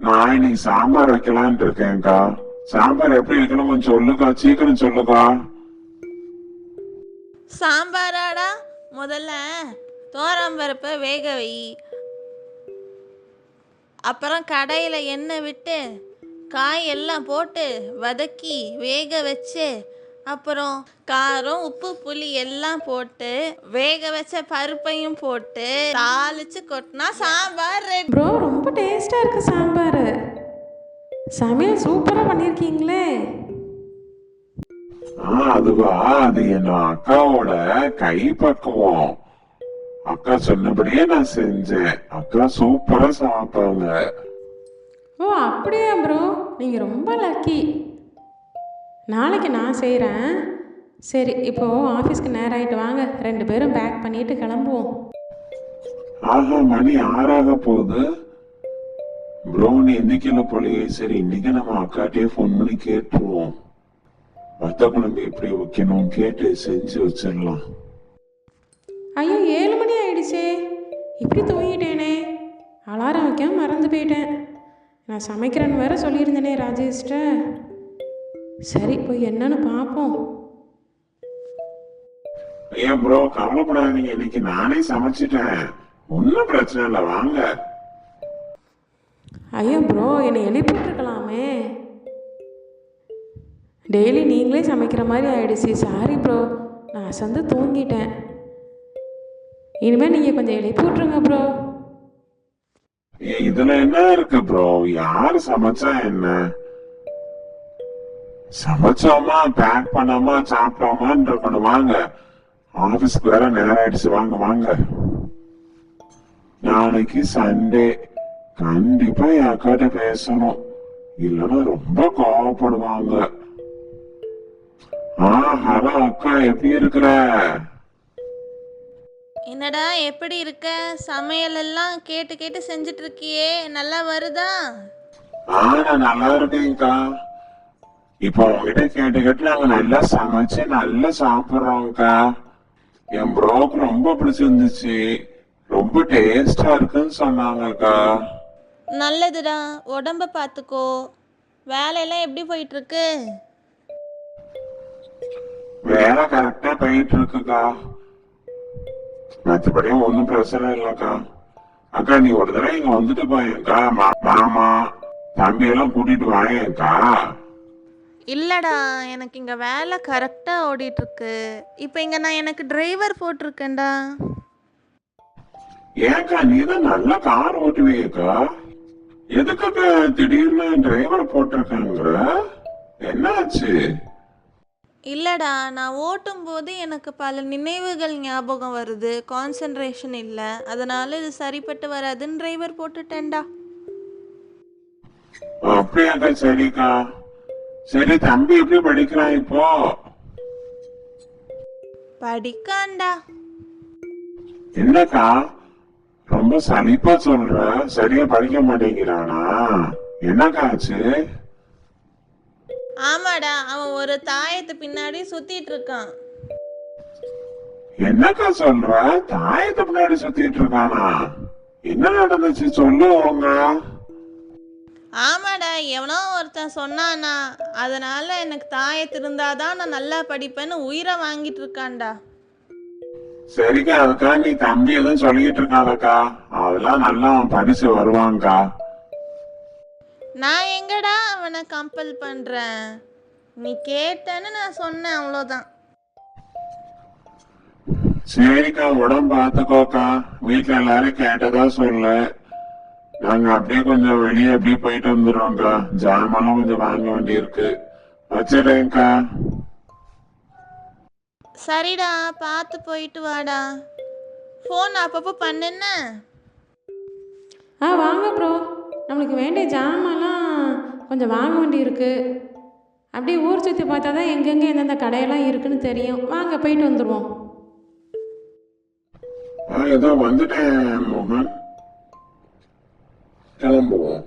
நான் இன்னைக்கு சாம்பார் வைக்கலாம்னு இருக்கேன்க்கா. சாம்பார் எப்படி வைக்கணும் கொஞ்சம் சொல்லுக்கா சீக்கிரம் சொல்லுக்கா. சாம்பாராடா முதல்ல பருப்பை வேக வை. அப்புறம் கடையில் எண்ணெய் விட்டு காய் எல்லாம் போட்டு வதக்கி வேக வச்சு அப்புறம் காரம் உப்பு புளி எல்லாம் போட்டு வேக வச்ச பருப்பையும் போட்டு தாளிச்சு கொட்டினா சாம்பார் ரெடி. ரொம்ப டேஸ்ட்டாக இருக்குது சாம்பார். சமையல் சூப்பராக பண்ணியிருக்கீங்களே ஆ அதுவா? அது என் அக்காவோட கை பக்குவம் அக்கா சொன்னபடியே நான் செஞ்சேன். அக்கா சூப்பரா சாப்பிட்டாங்க. ஓ அப்படியா ப்ரோ? நீங்கள் ரொம்ப லக்கி. நாளைக்கு நான் செய்கிறேன் சரி இப்போது ஆஃபீஸ்க்கு நேரம் ஆகிட்டு வாங்க. ரெண்டு பேரும் பேக் பண்ணிட்டு கிளம்புவோம். ஆஹா மணி ஆறாக போகுது. ப்ரோ நீ இல்லை போலயே சரி இன்னைக்கு நம்ம அக்காட்டே ஃபோன் பண்ணி கேட்டுருவோம். வத்த குழம்பு எப்படி வைக்கணும் கேட்டு செஞ்சு வச்சிடலாம். ஐயோ ஏழு மணி ஆயிடுச்சே. இப்படி தூங்கிட்டேனே. அலாரம் வைக்காம மறந்து போயிட்டேன். நான் சமைக்கிறேன்னு வேற சொல்லியிருந்தேனே ராஜேஷ்ட சரி போய் என்னன்னு பார்ப்போம். ஏன் ப்ரோ கவலைப்படாதீங்க. இன்னைக்கு நானே சமைச்சிட்டேன். ஒன்னும் பிரச்சனை இல்லை. வாங்க. ஐயோ ப்ரோ என்னை எழுப்பிட்டுருக்கலாமே. டெய்லி நீங்களே சமைக்கிற மாதிரி ஆயிடுச்சு. சாரி ப்ரோ நான் அசந்து தூங்கிட்டேன். இனிமேல் நீங்கள் கொஞ்சம் எழுப்பி விட்ருங்க ப்ரோ இதுல என்ன இருக்கு ப்ரோ யாரு சமைச்சா என்ன? சமைச்சோமா பேக் பண்ணோமா சாப்பிட்டோமான்னு இருக்கணும் வாங்க. ஆபீஸ்க்கு வேற நேரம் ஆயிடுச்சு. வாங்க வாங்க. நாளைக்கு சண்டே கண்டிப்பா என் அக்காட்ட பேசணும். இல்லைன்னா ரொம்ப கோவப்படுவாங்க. ஆ ஹலோ அக்கா எப்படி இருக்கிற? என்னடா எப்படி இருக்க? சமையல் எல்லாம் கேட்டு கேட்டு செஞ்சுட்டு இருக்கியே நல்லா வருதா? ஆ நான் நல்லா இருக்கேன்க்கா இப்போ உங்ககிட்ட கேட்டு கேட்டு நாங்க நல்லா சமைச்சு நல்லா சாப்பிடுறோம்க்கா என் ப்ரோக்கு ரொம்ப பிடிச்சிருந்துச்சு. ரொம்ப டேஸ்டா இருக்குன்னு சொன்னாங்கக்கா நல்லதுடா. உடம்ப பார்த்துக்கோ வேலையெல்லாம் எப்படி போயிட்டு இருக்கு வேலை கரெக்டா போயிட்டு இருக்குக்கா மற்றபடியும் ஒன்றும் பிரச்சனை இல்லைக்கா. அக்கா நீ ஒரு தடவை இங்க வந்துட்டு போயேன்க்கா மா- மாமா தம்பி எல்லாம் கூட்டிட்டு வாயேன்க்கா இல்லடா எனக்கு இங்க வேலை கரெக்டா ஓடிட்டு இருக்கு இப்போ இங்க நான் எனக்கு டிரைவர் போட்டிருக்கேன்டா. ஏன்க்கா நீ தான் நல்ல கார் ஓட்டுவீங்கக்கா எதுக்குக்கா திடீர்னு டிரைவர் போட்டிருக்காங்க? என்னாச்சு? இல்லடா நான் ஓட்டும் போது எனக்கு பல நினைவுகள் ஞாபகம் வருது. கான்சென்ட்ரேஷன் இல்லை. அதனால இது சரிப்பட்டு வராதுன்னு டிரைவர் போட்டுட்டேன்டா. அப்படியாக்கா சரிக்கா. சரி தம்பி எப்படி படிக்கிறான் இப்போ? படிக்காண்டா என்னக்கா? ரொம்ப சலிப்பா சொல்ற. சரியா படிக்க மாட்டேங்கிறானா? என்னக்கா ஆச்சு? ஆமாடா அவன் ஒரு தாயத்து பின்னாடி சுத்திட்டு இருக்கான். என்னக்கா சொல்ற? தாயத்தை பின்னாடி சுத்திட்டு இருக்கானா? என்ன நடந்துச்சு சொல்லுவோங்க ஆமாடா எவனோ ஒருத்தன் சொன்னானா அதனால எனக்கு தாயத்து இருந்தாதான் நான் நல்லா படிப்பேன்னு உயிரை வாங்கிட்டு இருக்கான்டா. சரிக்கா அதுக்கா நீ தம்பி எதுவும் சொல்லிட்டு இருக்காதக்கா. அதெல்லாம் நல்லா அவன் படிச்சு வருவாங்கக்கா நான் எங்கடா அவனை கம்பல் பண்றேன்? நீ கேட்டேன்னு நான் சொன்னேன் அவ்வளோதான் சரிக்கா உடம்பு பார்த்துக்கோக்கா. வீட்டுல எல்லாரும் கேட்டதா சொல்லு. நாங்க அப்படியே கொஞ்சம் வெளியே அப்படியே போயிட்டு வந்துடுறோம்க்கா. ஜாமான்லாம் கொஞ்சம் வாங்க வேண்டியிருக்கு. வச்சிடுறேன்க்கா. சரிடா பார்த்து போயிட்டு வாடா. ஃபோன் அப்பப்போ பண்ணுன்ன ஆ வாங்க ப்ரோ நம்மளுக்கு வேண்டிய ஜாமான்லாம் கொஞ்சம் வாங்க வேண்டியிருக்கு அப்படியே ஊர் சுற்றி பார்த்தா தான் எங்கெங்கே எந்தெந்த கடையெல்லாம் இருக்குன்னு தெரியும். வாங்க போயிட்டு வந்துடுவோம் ஏதோ வந்துட்டேன் மோகன். கிளம்புவோம்.